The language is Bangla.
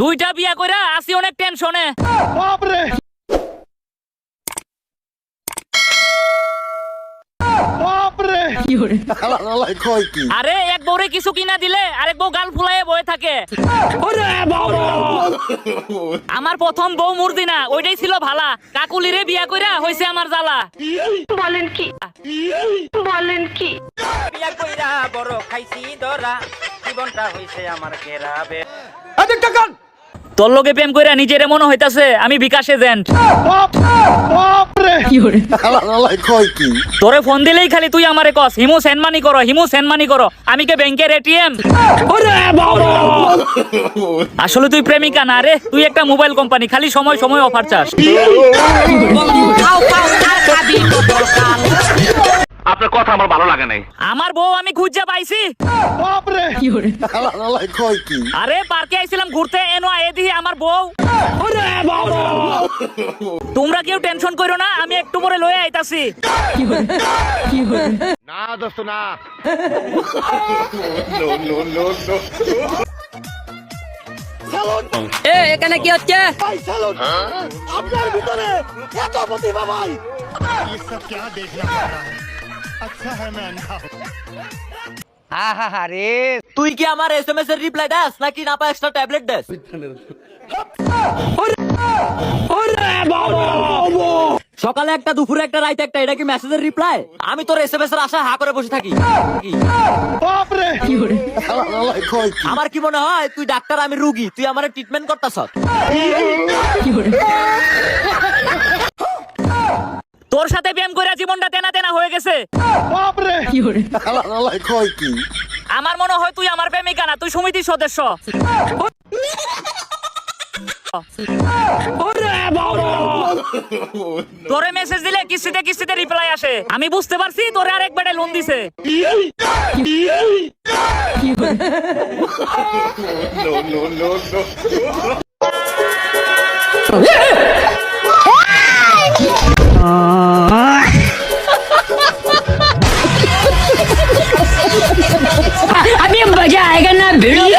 দুইটা বিয়া কইরা আসি অনেক টেনশনে আরে এক বউরে কিছু কিনা দিলে আরেক বউ গাল ফুলাইয়ে বয়ে থাকে। আমার প্রথম বউ মুরদিনা ওইটাই ছিল ভালা। কাকুলিরে বিয়া কইরা হইছে আমার জ্বালা। বলেন কি? বলেন কি? বিয়া কইরা বড় খাইছি দরা। জীবনটা হইছে আমার কেরাবে তোর লগে প্রেম কইরা নিজেরে মনে হইতাছে আমি বিকাশ এজেন্ট তোরে ফোন দিলেই খালি তুই আমারে কস হিমু সেনমানি করো হিমু সেনমানি করো। আমি কে ব্যাংকের এটিএম আসলে তুই প্রেমিকা না রে তুই একটা মোবাইল কোম্পানি খালি সময় সময় অফার চাস। কথা আমার ভালো লাগে নাই। আমার বউ আমি খুঁজে পাইছি। আলাই কয় কি? আরে পার্কে আইছিলাম ঘুরতে এনো দিহি আমার বউ। তোমরা কেউ টেনশন করো না আমি একটু পরে লয়ে আইতাছি। না দোস্ত না। এ এখানে কি হচ্ছে? আহারে তুই কি আমার এসএমএস এর রিপ্লাই দাস নাকি নাপা এক্সট্রা ট্যাবলেট দাস? সকালে একটা দুপুরে একটা রাইতে একটা এটা কি মেসেজের রিপ্লাই আমি তোর এসএমএস এর আশা হা করে বসে থাকি। আমার কি মনে হয় তুই ডাক্তার আমি রুগী তুই আমার ট্রিটমেন্ট করতাস তোর সাথে প্রেম করে জীবনটা তেনা তেনা হয়ে গেছে। আলাই কয় কি? আমার মনে হয় তুই আমার প্রেমিকা না তুই সমিতির সদস্য। তোরে মেসেজ দিলে কিস্তিতে কিস্তিতে রিপ্লাই আসে। আমি বুঝতে পারছি তোরে আরেক বেড়ে লোন দিছে। Baby.